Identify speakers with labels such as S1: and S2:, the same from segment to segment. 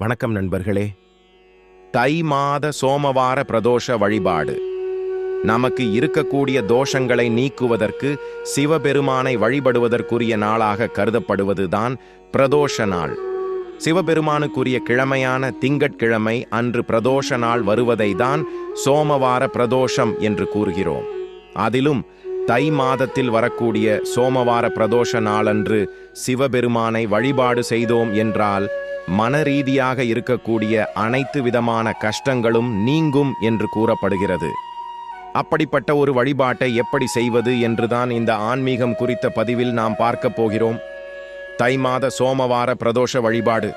S1: வணக்கம் நண்பர்களே. தை மாத சோமவார பிரதோஷ வழிபாடு. நமக்கு இருக்கக்கூடிய தோஷங்களை நீக்குவதற்கு சிவபெருமானை வழிபடுவதற்குரிய நாளாக கருதப்படுவதுதான் பிரதோஷ நாள். சிவபெருமானுக்குரிய கிழமையான திங்கட்கிழமை அன்று பிரதோஷ நாள் வருவதை தான் சோமவார பிரதோஷம் என்று கூறுகிறோம். அதிலும் தை மாதத்தில் வரக்கூடிய சோமவார பிரதோஷ நாளன்று சிவபெருமானை வழிபாடு செய்தோம் என்றால் மனரீதியாக இருக்கக்கூடிய அனைத்து விதமான கஷ்டங்களும் நீங்கும் என்று கூறப்படுகிறது. அப்படிப்பட்ட ஒரு வழிபாட்டை எப்படி செய்வது என்றுதான் இந்த ஆன்மீகம் குறித்த பதிவில் நாம் பார்க்கப் போகிறோம். தை மாத சோமவார பிரதோஷ வழிபாடு.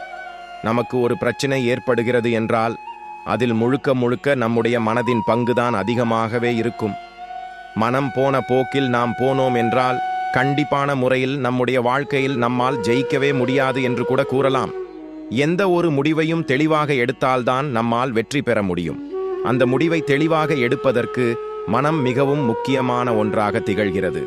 S1: நமக்கு ஒரு பிரச்சனை ஏற்படுகிறது என்றால் அதில் முழுக்க முழுக்க நம்முடைய மனதின் பங்குதான் அதிகமாகவே இருக்கும். மனம் போன போக்கில் நாம் போனோம் என்றால் கண்டிப்பான முறையில் நம்முடைய வாழ்க்கையில் நம்மால் ஜெயிக்கவே முடியாது என்று கூட கூறலாம். எந்த ஒரு முடிவையும் தெளிவாக எடுத்தால்தான் நம்மால் வெற்றி பெற முடியும். அந்த முடிவை தெளிவாக எடுப்பதற்கு மனம் மிகவும் முக்கியமான ஒன்றாக திகழ்கிறது.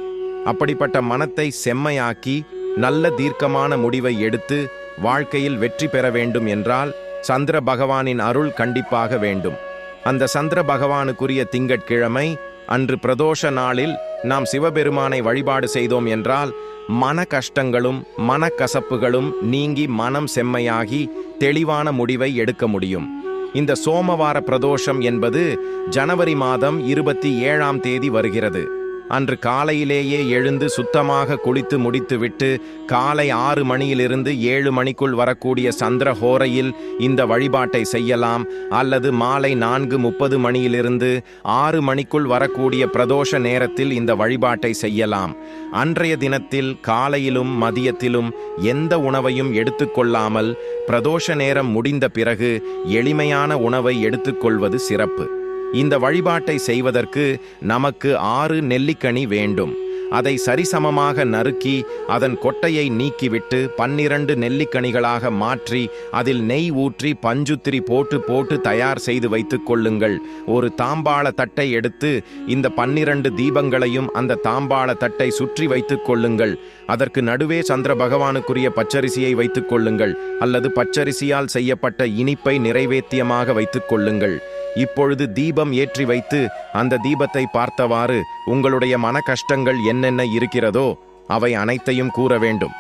S1: அப்படிப்பட்ட மனத்தை செம்மையாக்கி நல்ல தீர்க்கமான முடிவை எடுத்து வாழ்க்கையில் வெற்றி பெற வேண்டும் என்றால் சந்திர பகவானின் அருள் கண்டிப்பாக வேண்டும். அந்த சந்திர பகவானுக்குரிய திங்கட்கிழமை அன்று பிரதோஷ நாளில் நாம் சிவபெருமானை வழிபாடு செய்தோம் என்றால் மன கஷ்டங்களும் மனக்கசப்புகளும் நீங்கி மனம் செம்மையாகி தெளிவான முடிவை எடுக்க முடியும். இந்த சோமவார பிரதோஷம் என்பது ஜனவரி மாதம் இருபத்தி ஏழாம் தேதி வருகிறது. அன்று காலையிலேயே எழுந்து சுத்தமாக குளித்து முடித்துவிட்டு காலை ஆறு மணியிலிருந்து ஏழு மணிக்குள் வரக்கூடிய சந்திர ஹோரையில் இந்த வழிபாட்டை செய்யலாம். அல்லது மாலை நான்கு முப்பது மணியிலிருந்து ஆறு மணிக்குள் வரக்கூடிய பிரதோஷ நேரத்தில் இந்த வழிபாட்டை செய்யலாம். அன்றைய தினத்தில் காலையிலும் மதியத்திலும் எந்த உணவையும் எடுத்துக்கொள்ளாமல் பிரதோஷ நேரம் முடிந்த பிறகு எளிமையான உணவை எடுத்துக்கொள்வது சிறப்பு. இந்த வழிபாட்டை செய்வதற்கு நமக்கு ஆறு நெல்லிக்கனி வேண்டும். அதை சரிசமமாக நறுக்கி அதன் கொட்டையை நீக்கிவிட்டு பன்னிரண்டு நெல்லிக்கனிகளாக மாற்றி அதில் நெய் ஊற்றி பஞ்சுத்திரி போட்டு போட்டு தயார் செய்து வைத்துக் கொள்ளுங்கள். ஒரு தாம்பாள தட்டை எடுத்து இந்த பன்னிரண்டு தீபங்களையும் அந்த தாம்பாள தட்டை சுற்றி வைத்துக் கொள்ளுங்கள். அதற்கு நடுவே சந்திர பகவானுக்குரிய பச்சரிசியை வைத்துக் கொள்ளுங்கள். அல்லது பச்சரிசியால் செய்யப்பட்ட இனிப்பை நிறைவேத்தியமாக வைத்துக் கொள்ளுங்கள். இப்பொழுது தீபம் ஏற்றி வைத்து அந்த தீபத்தை பார்த்தவாறு உங்களுடைய மன கஷ்டங்கள் என்னென்ன இருக்கிறதோ அவை அனைத்தையும் கூற வேண்டும்.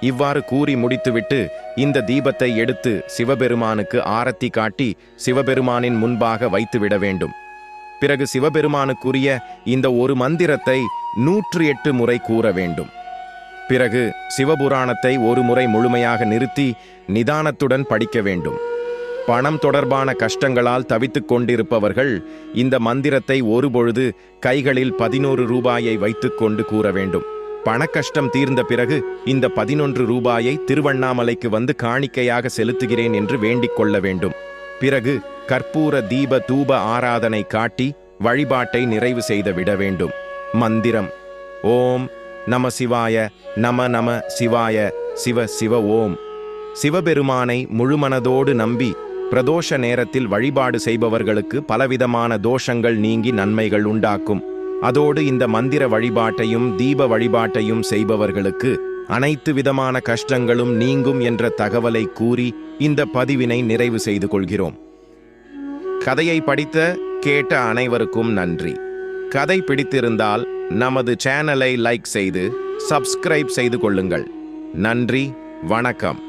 S1: இவ்வாறு கூறி முடித்துவிட்டு இந்த தீபத்தை எடுத்து சிவபெருமானுக்கு ஆரத்தி காட்டி சிவபெருமானின் முன்பாக வைத்துவிட வேண்டும். பிறகு சிவபெருமானுக்குரிய இந்த ஒரு மந்திரத்தை நூற்று எட்டு முறை கூற வேண்டும். பிறகு சிவபுராணத்தை ஒரு முறை முழுமையாக நிறுத்தி நிதானத்துடன் படிக்க வேண்டும். பணம் தொடர்பான கஷ்டங்களால் தவித்துக் கொண்டிருப்பவர்கள் இந்த மந்திரத்தை ஒருபொழுது கைகளில் பதினோரு ரூபாயை வைத்துக்கொண்டு கூற வேண்டும். பணக்கஷ்டம் தீர்ந்த பிறகு இந்த பதினொன்று ரூபாயை திருவண்ணாமலைக்கு வந்து காணிக்கையாக செலுத்துகிறேன் என்று வேண்டிக் கொள்ள வேண்டும். பிறகு கற்பூர தீப தூப ஆராதனை காட்டி வழிபாட்டை நிறைவு செய்து விட வேண்டும். மந்திரம். ஓம் நம சிவாய நம நம சிவாய சிவ சிவ ஓம். சிவபெருமானை முழுமனதோடு நம்பி பிரதோஷ நேரத்தில் வழிபாடு செய்பவர்களுக்கு பலவிதமான தோஷங்கள் நீங்கி நன்மைகள் உண்டாக்கும். அதோடு இந்த மந்திர வழிபாட்டையும் தீப வழிபாட்டையும் செய்பவர்களுக்கு அனைத்து விதமான கஷ்டங்களும் நீங்கும் என்ற தகவலை கூறி இந்த பதிவினை நிறைவு செய்து கொள்கிறோம். கதையை படித்த கேட்ட அனைவருக்கும் நன்றி. கதை பிடித்திருந்தால் நமது சேனலை லைக் செய்து சப்ஸ்கிரைப் செய்து கொள்ளுங்கள். நன்றி வணக்கம்.